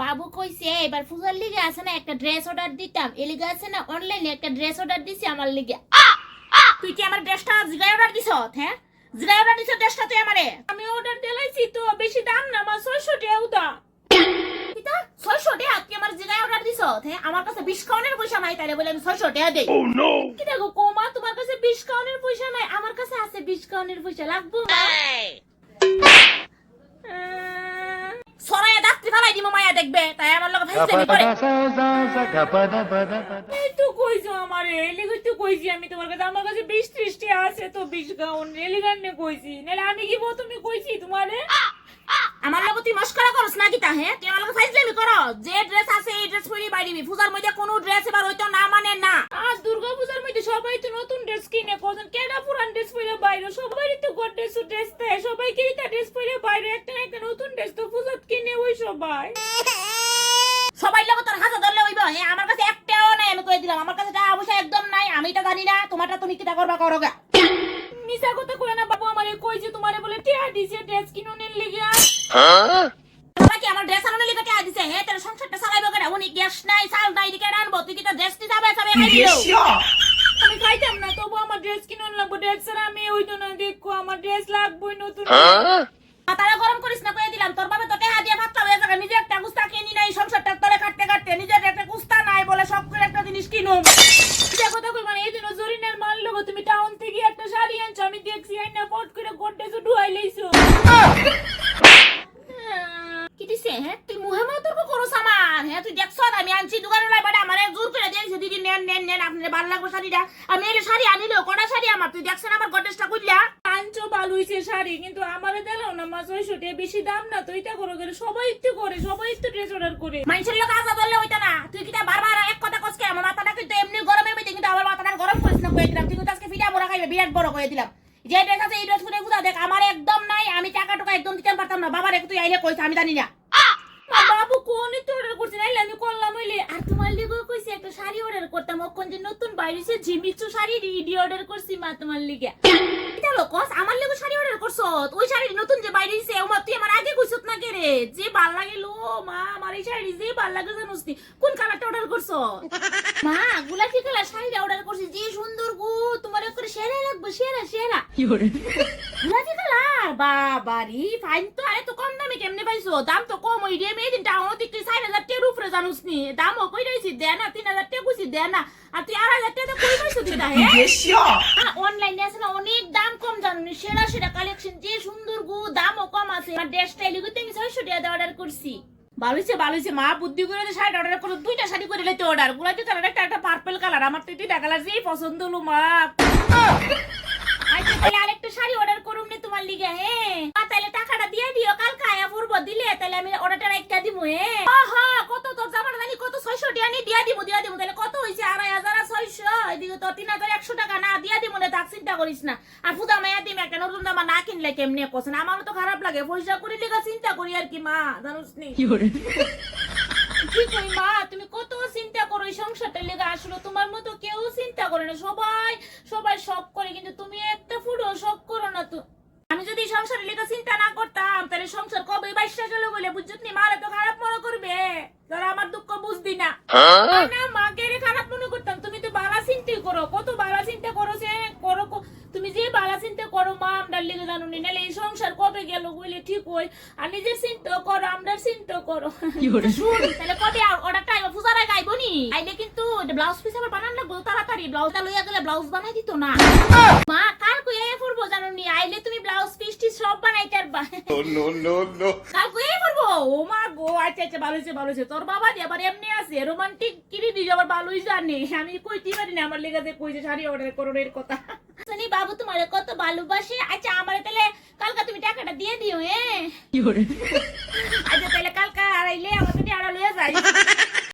বাবু কইছে এবার পূজার লিগে আছে না একটা ড্রেস অর্ডার দিতাম। এ লিগে আছে না অনলাইনে একটা ড্রেস অর্ডার দিছি আমার লিগে। তুই কি আমার ড্রেসটা জিগাই অর্ডার দিছ? হ্যাঁ জিগাই অর্ডার দিছ ড্রেসটা তুই আমারে? আমি অর্ডার দিলাইছি তো বেশি দাম না আমার ছয়শো টাকাও দা পিতা ছয়শো টাকা তুই আমার জিগাই অর্ডার দিছ? হ্যাঁ আমার কাছে বিশ কাউনের পয়সা নাই তাইলে বলে আমি ছয়শো টাকা দেই। কি দেখো কোমা তোমার কাছে বিশ কাউনের পয়সা নাই আমার কাছে আছে বিশ কাউনের পয়সা লাগবো ডাক্তি ফেলাই দিমো মায়া দেখবে। তাই আমার লগে ফাইজলামি করে এই তো কইছো আমার লেগে তো কইছি আমি তোমার কাছে। আমার কাছে 20 30 টি আছে তো বিশ গাউন এলিগান্নে কইছি। নালে আমি কি বল তুমি কইছি তোমারে? আমার লগে তুই মস্করা করছ না কিতা হ্যাঁ তুই আমার লগে ফাইজলামি করো যে ড্রেস আছে এই ড্রেস পরি বাইরিবি পূজার মধ্যে কোনো ড্রেস এবার হইতো না মানে না আর দুর্গা পূজার মধ্যে সবাই তো নতুন ড্রেস কিনে কজন কেডা পুরান ড্রেস পরে বাইরে? সবাই তো গোট ড্রেস ড্রেস দেয়। সবাই কিরিতা ড্রেস পরে বাইরে। একটা না একটা নতুন ড্রেস তো পূজাত কিনে ওই সবাই। সবাই লগে তোর হাতে ধরলে হইব। হ্যাঁ আমার কাছে একটাও নাই আমি কই দিলাম। আমার কাছে টাকা পয়সা একদম নাই আমি এটা জানি না তোমারটা তুমি কিটা করবা করো গা। মিশা কথা কই না বাবু আমারে কইছে তোমারে বলে টিয়া দিছে ড্রেস কিনুনের লিগা। তোমরা কি আমার ড্রেস আনানোর লিগে টাকা দিছে? হ্যাঁ তোর সংসারটা চালাইবো কেডা? উনি গ্যাস নাই চাল নাই দিকে রানবো তুই কিটা ড্রেস দিতে হবে সবে খাই দিলো আমি খাইতাম না তবু আমার ড্রেস কিনুন লাগবো ড্রেস ছাড়া আমি ওই না দেখো আমার ড্রেস লাগবোই নতুন মাথাটা গরম করিস না কয়ে দিলাম তোর বাবা তো টাকা দিয়ে ভাতটা হয়ে যাবে নিজে একটা কুস্তা কিনি নাই সংসারটা তোরে কাটতে কাটতে নিজের একটা কুস্তা নাই বলে সব করে একটা জিনিস এটা কথা কই মানে এই দিন জরিনার মাল লোগো তুমি টাউন থেকে একটা শাড়ি আনছো আমি দেখছি আইনা পট করে গোড্ডে তো ডুয়াই লইছো কি দিছে হ্যাঁ তুই মুহে মুহে তর্ক করস আমার হ্যাঁ তুই দেখছ আমি আনছি দোকানে লাই বাড়ি আমার জোর করে দিয়েছে দিদি নেন নেন নেন আপনার ভালো লাগবে শাড়িটা? আমি এই শাড়ি আনিলো কটা শাড়ি আমার? তুই দেখছ না আমার গডেসটা কইলা আনছো ভালো হইছে শাড়ি কিন্তু আমারে দিলো না মা ছয়শো বেশি দাম না তো এটা করো করে সবাই একটু করে সবাই একটু ড্রেস অর্ডার করে। মানুষের লোক আজা ধরলে হইতো না। তুই কিটা বারবার এক কথা কসকে আমার মাথাটা কিন্তু এমনি গরমের মধ্যে কিন্তু আমার মাথাটা গরম করিস না কয়ে দিলাম। তুই কিন্তু আজকে ফিটা মোড়া খাইবে বিরাট বড় করে দিলাম। যে ড্রেস আছে এই ড্রেস করে বুঝা দেখ আমার একদম নাই আমি টাকা টাকা একদম দিতে পারতাম না। বাবার তুই আইলে কইছ আমি জানি না। বাবু কোন একটু অর্ডার করছে নাইলে আমি করলাম হইলে আর তোমার লিগে কইছি একটা শাড়ি অর্ডার যে নতুন বাইরেছে ঝিমিচু শাড়ি রিডি অর্ডার করছি মা তোমার লিগে। এটা লোকস আমার লিগে শাড়ি অর্ডার করছ? ওই শাড়ি নতুন যে বাইরেছে ওমা তুই আমার আগে কইছত না কে রে? যে ভালো লাগিল মা আমার এই শাড়ি যে ভালো লাগে জানোস কোন কালারটা অর্ডার করছ? মা গোলাপি কালার শাড়িটা অর্ডার করছি যে সুন্দর গো তোমার করে সেরা লাগবে সেরা সেরা। গোলাপি কালার বাবারি ফাইন তো আরে তো কম দামে কেমনে পাইছো? দাম তো কম ওই রে মেয়ে দিন টাউন দিকে চার হাজার টাকার উপরে জানুস নি? দাম ও কই রইছি দে না তিন হাজার টাকা কইছি দে না। আর তুই আড়াই হাজার টাকা কই পাইছো তুই দা হ্যাঁ? অনলাইনে আছে না অনেক দাম কম জানুনি সেরা সেরা কালেকশন যে সুন্দর গো দামও কম আছে। আমার ড্রেস স্টাইল গুতে আমি ছয়শো টাকা অর্ডার করছি। ভালো হয়েছে ভালো হয়েছে মা বুদ্ধি করে শাড়ি অর্ডার করো দুইটা শাড়ি করে লেতে অর্ডার গোলাপি কালার একটা একটা পার্পল কালার আমার তো দুইটা কালার যেই পছন্দ হলো মা আচ্ছা তাহলে আরেকটা শাড়ি অর্ডার নে লিগে হ্যাঁ তাহলে টাকাটা দিয়ে দিও কালকে আয়া পড়ব দিলে তাহলে আমি অর্ডারটা একটা দিব আহা, কত তোর জামাটা জানি কত ছয়শো টাকা নিয়ে দিয়া দিব দিয়া দিব তাহলে কত হয়েছে আড়াই হাজার আর ছয়শো এদিকে তো তিন হাজার একশো টাকা না দিয়া দিব না তাক চিন্তা করিস না। আর ফুদা মায়া দিম একটা নতুন জামা না কিনলে কেমনে কোসেন আমারও তো খারাপ লাগে পয়সা করি লেগা চিন্তা করি আর কি মা জানোস নি? কি কই মা তুমি কত চিন্তা করো এই সংসারটা লেগে আসলো তোমার মতো কেউ চিন্তা করে না সবাই সবাই সব করে কিন্তু তুমি একটা ফুটো সব করো না তো আমি যদি এই সংসারের লেগে চিন্তা না করতাম। তাহলে সংসার কবে বাইশটা গেল বলে বুঝছত নি? মারে তো খারাপ মনে করবে। ধরো আমার দুঃখ বুঝদি না। না মাকে রে খারাপ মনে করতাম। তুমি তো বালা চিন্তাই করো। কত বালা চিন্তা করো সে? করো তুমি যে বালা চিন্তা করো মা আমরা লেগে জানো নি। এই সংসার কবে গেল বলে ঠিক হই আর নিজের চিন্তা করো আমরা চিন্তা করো। শুন তাহলে কবে আর অর্ডারটা এবার পূজার আগে আইবো নি? আইলে কিন্তু ব্লাউজ পিস আবার বানান লাগবো তাড়াতাড়ি। ব্লাউজটা লইয়া গেলে ব্লাউজ বানাই দিত না। মা জানো নি? আইলে তুমি ব্লাউজ পিস টি সব বানাই পারবা। no, নো নো কাল কই আইয়া পড়ব ও মা গো আচ্ছা আচ্ছা ভালো হয়েছে ভালো হয়েছে। তোর বাবা দিয়ে আবার এমনি আছে রোমান্টিক কিরি দিজ আবার ভালোই জানে আমি কইতে পারি না আমার লেগে যে কইছে শাড়ি অর্ডার করো এর কথা। শুনি বাবু তোমার কত ভালোবাসে। আচ্ছা আমার তাহলে কালকে তুমি টাকাটা দিয়ে দিও হ্যাঁ?